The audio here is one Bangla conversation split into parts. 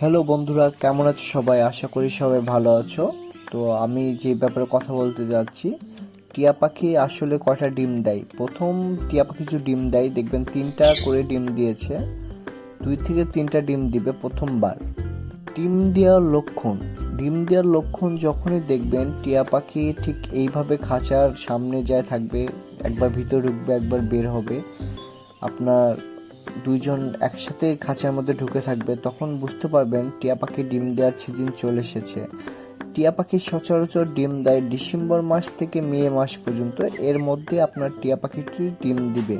হ্যালো বন্ধুরা, কেমন আছো সবাই? আশা করি সবাই ভালো আছো। তো আমি যে ব্যাপারে কথা বলতে যাচ্ছি, টিয়া পাখি আসলে কয়টা ডিম দেয়? প্রথম টিয়া পাখি যে ডিম দেয়, দেখবেন তিনটা করে ডিম দিয়েছে। দুই থেকে তিনটা ডিম দিবে প্রথমবার। ডিম দেওয়ার লক্ষণ। ডিম দেওয়ার লক্ষণ যখনই দেখবেন, টিয়া পাখি ঠিক এইভাবে খাঁচার সামনে যায় থাকবে, একবার ভিতরে ঢুকবে, একবার বের হবে। আপনার দুইজন একসাথে খাঁচার মধ্যে ঢুকে থাকবে, তখন বুঝতে পারবেন টিয়া পাখি ডিম দেওয়ার সিজন চলে এসেছে। টিয়া পাখি সচরাচর ডিম দেয় ডিসেম্বর মাস থেকে মে মাস পর্যন্ত, এর মধ্যে আপনার টিয়া পাখিটি ডিম দিবে।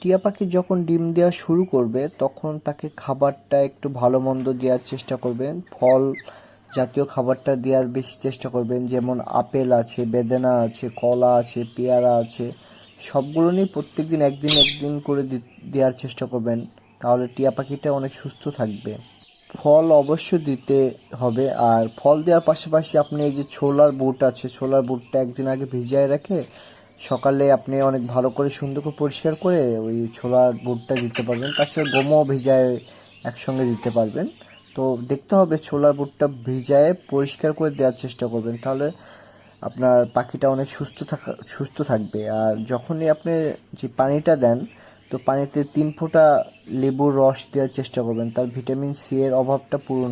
টিয়া পাখি যখন ডিম দেওয়া শুরু করবে, তখন তাকে খাবারটা একটু ভালো মন্দ দেওয়ার চেষ্টা করবেন, ফল জাতীয় খাবারটা দেওয়ার বেশি চেষ্টা করবেন, যেমন আপেল আছে, বেদানা আছে, কলা আছে, পেয়ারা আছে। সবগুলো নিয়ে প্রত্যেক দিন একদিন একদিন করে দেওয়ার চেষ্টা করবেন। তাহলে টিয়া পাখিটা অনেক সুস্থ থাকবে। ফল অবশ্য দিতে হবে, আর ফল দেওয়ার পাশাপাশি আপনি এই যে ছোলার বুট আছে, ছোলার বুটটা একদিন আগে ভিজিয়ে রেখে সকালে আপনি অনেক ভালো করে সুন্দর করে পরিষ্কার করে ওই ছোলার বুটটা দিতে পারবেন। তার সাথে গমও ভিজায় একসঙ্গে দিতে পারবেন। তো দেখতে হবে ছোলার বুটটা ভিজায় পরিষ্কার করে দেওয়ার চেষ্টা করবেন। তাহলে আপনার পাখিটা অনেক সুস্থ থাকা, সুস্থ থাকবে। আর যখনই আপনি যে পানিটা দেন, তো পানিতে তিন ফোঁটা লেবুর রস দেওয়ার চেষ্টা করবেন। তার ভিটামিন সি এর অভাবটা পূরণ